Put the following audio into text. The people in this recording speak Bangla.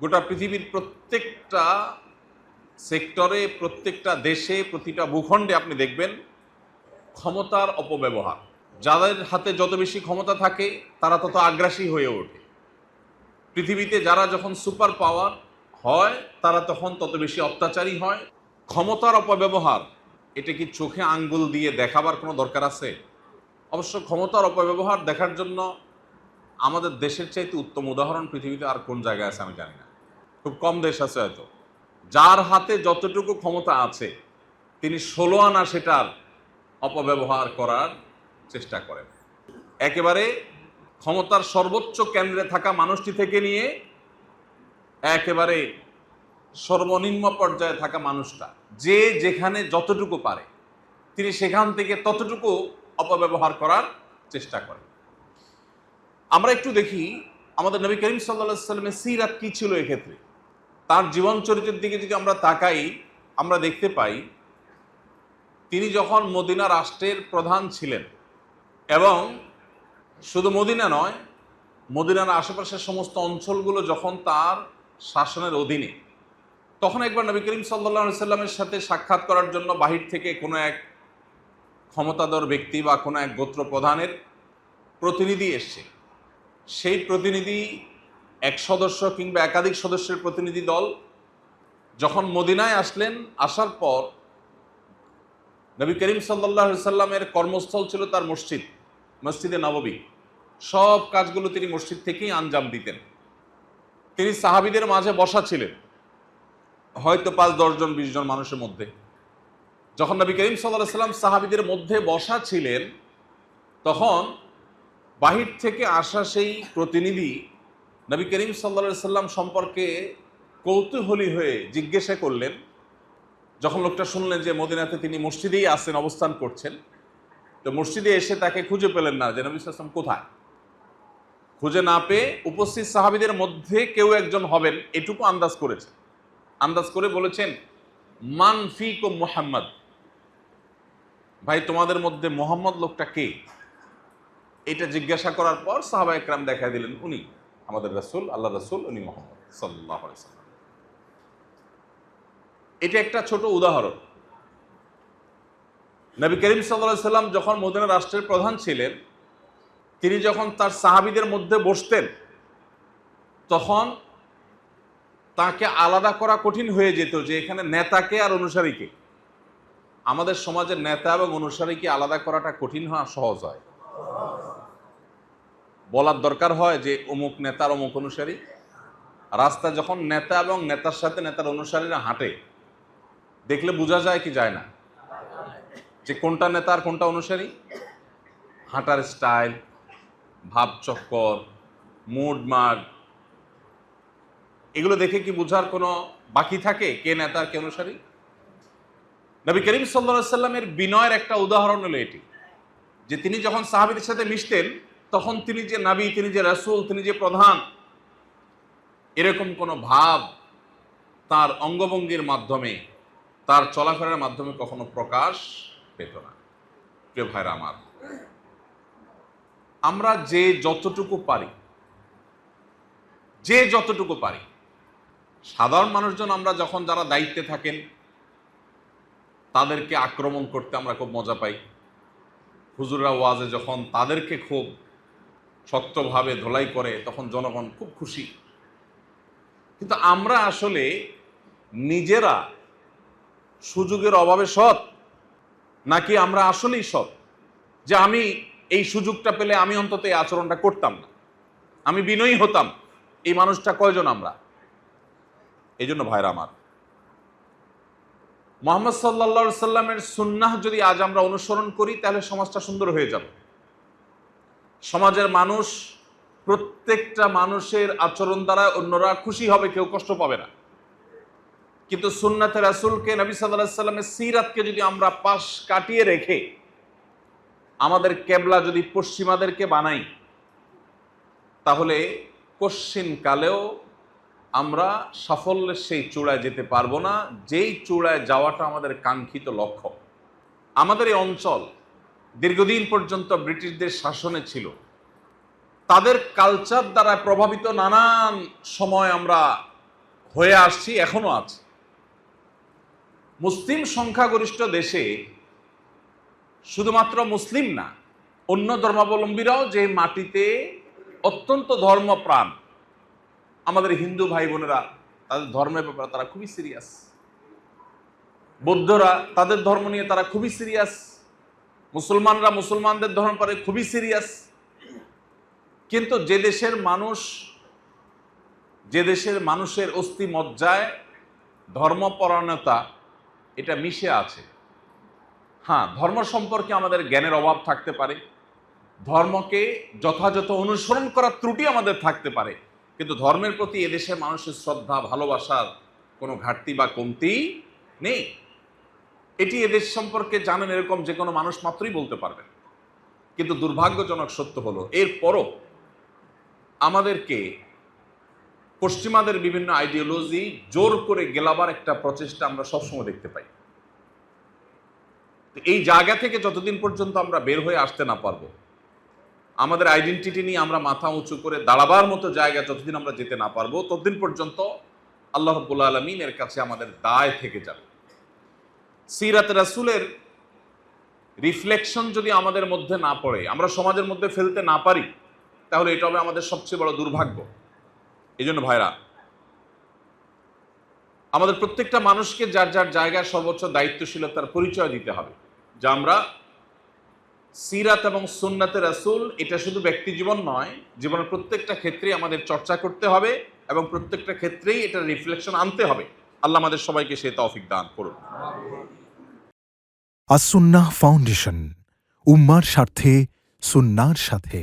গোটা পৃথিবীর প্রত্যেকটা সেক্টরে, প্রত্যেকটা দেশে, প্রতিটা ভূখণ্ডে আপনি দেখবেন ক্ষমতার অপব্যবহার। যাদের হাতে যত বেশি ক্ষমতা থাকে, তারা তত আগ্রাসী হয়ে ওঠে। পৃথিবীতে যারা যখন সুপার পাওয়ার হয়, তারা তখন তত বেশি অত্যাচারী হয়। ক্ষমতার অপব্যবহার, এটা কি চোখে আঙ্গুল দিয়ে দেখাবার কোনো দরকার আছে? অবশ্য ক্ষমতার অপব্যবহার দেখার জন্য আমাদের দেশের চাইতে উত্তম উদাহরণ পৃথিবীতে আর কোন জায়গায় আছে আমি জানি না। খুব কম দেশ আছে হয়তো। যার হাতে যতটুকু ক্ষমতা আছে, তিনি ষোলো আনা সেটার অপব্যবহার করার চেষ্টা করেন। একেবারে ক্ষমতার সর্বোচ্চ কেন্দ্রে থাকা মানুষটি থেকে নিয়ে একেবারে সর্বনিম্ন পর্যায়ে থাকা মানুষটা, যে যেখানে যতটুকু পারে, তিনি সেখান থেকে ততটুকু অপব্যবহার করার চেষ্টা করেন। আমরা একটু দেখি, আমাদের নবী করিম সাল্লা সাল্লামের সিরাত কি ছিল এক্ষেত্রে? তার জীবন চরিত্রের দিকে যদি আমরা তাকাই, আমরা দেখতে পাই, তিনি যখন মদিনা রাষ্ট্রের প্রধান ছিলেন এবং শুধু মদিনা নয়, মদিনার আশেপাশের সমস্ত অঞ্চলগুলো যখন তার শাসনের অধীনে, তখন একবার নবী করিম সাল্লা সাল্লামের সাথে সাক্ষাৎ করার জন্য বাহির থেকে কোনো এক ক্ষমতাধর ব্যক্তি বা কোনো এক গোত্র প্রধানের প্রতিনিধি এসছে। সেই প্রতিনিধি এক সদস্য কিংবা একাধিক সদস্যের প্রতিনিধি দল যখন মদিনায় আসলেন, আসার পর নবী করিম সাল্লাহ সাল্লামের কর্মস্থল ছিল তার মসজিদ, মসজিদে নববী। সব কাজগুলো তিনি মসজিদ থেকেই আঞ্জাম দিতেন। তিনি সাহাবিদের মাঝে বসা ছিলেন, হয়তো পাঁচ দশজন বিশ জন মানুষের মধ্যে। যখন নবী করিম সাল্লাহ সাল্লাম সাহাবিদের মধ্যে বসা ছিলেন, তখন বাহির থেকে আসা সেই প্রতিনিধি নবী করিম সাল্লা সাল্লাম সম্পর্কে কৌতূহলী হয়ে জিজ্ঞাসা করলেন, যখন লোকটা শুনলেন যে মদিনাতে তিনি মসজিদেই আসেন অবস্থান করছেন, তো মসজিদে এসে তাকে খুঁজে পেলেন না যে নবী সাল্লাম কোথায়। খুঁজে না পেয়ে উপস্থিত সাহাবিদের মধ্যে কেউ একজন হবেন, এটুকু আন্দাজ করেছেন। আন্দাজ করে বলেছেন, মান ফিক ও মোহাম্মদ। ভাই, তোমাদের মধ্যে মোহাম্মদ লোকটা কে? এটা জিজ্ঞাসা করার পর সাহাবা একরাম দেখা দিলেন, উনি। আমাদের রাসুল আল্লাহ রাসুল, উনি মোহাম্মদ সাল্লাহ এটা একটা ছোট উদাহরণ। নবী করিম সাল্লাম যখন মদিনা রাষ্ট্রের প্রধান ছিলেন, তিনি যখন তার সাহাবিদের মধ্যে বসতেন, তখন তাকে আলাদা করা কঠিন হয়ে যেত যে এখানে নেতাকে আর অনুসারীকে আমাদের সমাজের নেতা এবং অনুসারীকে আলাদা করাটা কঠিন হওয়া সহজ হয়। বলার দরকার হয় যে অমুক নেতার অমুক অনুসারী। রাস্তা যখন নেতা এবং নেতার সাথে নেতার অনুসারীরা হাঁটে, দেখলে বোঝা যায় কি যায় না। যে কোনটা নেতা আর কোনটা অনুসারী? হাঁটার স্টাইল ভাবচক্কর মুড মাড এগুলো দেখে কি বোঝার কোনো বাকি থাকে কে নেতা কে অনুসারী? নবী করিম সাল্লা সাল্লামের বিনয়ের একটা উদাহরণ হলো এটি। যে তিনি যখন সাহাবিদের সাথে মিশতেন তখন তিনি যে নাবি, তিনি যে রাসুল, তিনি যে প্রধান, এরকম কোনো ভাব তার অঙ্গভঙ্গির মাধ্যমে, তার চলাফেরার মাধ্যমে কখনো প্রকাশ পেত না। প্রিয় ভাইরা আমার, আমরা যে যতটুকু পারি, যে যতটুকু পারি, সাধারণ মানুষজন আমরা যখন যারা দায়িত্বে থাকেন, তাদেরকে আক্রমণ করতে আমরা খুব মজা পাই। হুজুরা ওয়াজে যখন তাদেরকে খুব শক্তভাবে ধোলাই করে তখন জনগণ খুব খুশি। কিন্তু আমরা আসলে নিজেরা সুযোগের অভাবে সৎ? নাকি আমরা আসলেই সৎ? যে আমি এই সুযোগটা পেলে আমি অন্তত এই আচরণটা করতাম না। আমি বিনয়ী হতাম। এই মানুষটা কয়জন আমরা? এই জন্য ভাইরা আমার, মোহাম্মদ সাল্লা সাল্লামের সুন্নাহ যদি আজ আমরা অনুসরণ করি, তাহলে সমাজটা সুন্দর হয়ে যাবে। সমাজের মানুষ, প্রত্যেকটা মানুষের আচরণ দ্বারা অন্যরা খুশি হবে, কেউ কষ্ট পাবে না। কিন্তু সুন্নাতে রাসুলকে, নবী সাল্লামের সিরাতকে যদি আমরা পাশ কাটিয়ে রেখে, আমাদের কেবলা যদি পশ্চিমাদেরকে বানাই, তাহলে কশ্চিন কালেও আমরা সাফল্যের সেই চূড়ায় যেতে পারব না, যেই চূড়ায় যাওয়াটা আমাদের কাঙ্ক্ষিত লক্ষ্য। আমাদের এই অঞ্চল দীর্ঘদিন পর্যন্ত ব্রিটিশদের শাসনে ছিল। তাদের কালচার দ্বারা প্রভাবিত নানান সময় আমরা হয়ে আসছি এখনও আছে। মুসলিম সংখ্যাগরিষ্ঠ দেশে শুধুমাত্র মুসলিম না, অন্য ধর্মাবলম্বীরাও যে মাটিতে অত্যন্ত ধর্মপ্রাণ, আমাদের হিন্দু ভাই বোনেরা তাদের ধর্মের ব্যাপারে তারা খুবই সিরিয়াস বৌদ্ধরা তাদের ধর্ম নিয়ে তারা খুবই সিরিয়াস মুসলমানরা মুসলমানদের ধর্ম পরে খুবই সিরিয়াস কিন্তু যে দেশের মানুষ, যে দেশের মানুষের অস্থি মজ্জায় ধর্মপরায়ণতা, এটা মিশে আছে। হ্যাঁ ধর্ম সম্পর্কে আমাদের জ্ঞানের অভাব থাকতে পারে। ধর্মকে যথাযথ অনুসরণ করার ত্রুটি আমাদের থাকতে পারে। কিন্তু ধর্মের প্রতি এদেশের মানুষের শ্রদ্ধা, ভালোবাসার কোনো ঘাটতি বা কমতি নেই। এটি এদেশ সম্পর্কে জানেন এরকম যে কোনো মানুষ মাত্রই বলতে পারবেন কিন্তু দুর্ভাগ্যজনক সত্য হলো, এরপরও আমাদেরকে পশ্চিমাদের বিভিন্ন আইডিওলজি জোর করে গেলাবার একটা প্রচেষ্টা আমরা সবসময় দেখতে পাই। এই জায়গা থেকে যতদিন পর্যন্ত আমরা বের হয়ে আসতে না পারব, আমাদের আইডেন্টিটি নিয়ে আমরা মাথা উঁচু করে দাঁড়াবার মতো জায়গা যতদিন আমরা যেতে না পারব, ততদিন পর্যন্ত আল্লাহ আলমিনের কাছে আমাদের দায় থেকে যাবে। সিরাত রাসুলের রিফ্লেকশন যদি আমাদের মধ্যে না পড়ে, আমরা সমাজের মধ্যে ফেলতে না পারি, তাহলে এটা হবে আমাদের সবচেয়ে বড় দুর্ভাগ্য। এই জন্য ভাইরা, আমাদের প্রত্যেকটা মানুষকে যার যার জায়গায় সর্বোচ্চ দায়িত্বশীলতার পরিচয় দিতে হবে যা আমরা সিরাত এবং সুন্নাতে রাসুল, এটা শুধু ব্যক্তি জীবন নয়, জীবনের প্রত্যেকটা ক্ষেত্রেই আমাদের চর্চা করতে হবে এবং প্রত্যেকটা ক্ষেত্রেই এটা রিফ্লেকশন আনতে হবে। আল্লাহ আমাদের সবাইকে সে তৌফিক দান করুন। আসুন্নাহ ফাউন্ডেশন উম্মার স্বার্থে সুন্নার সাথে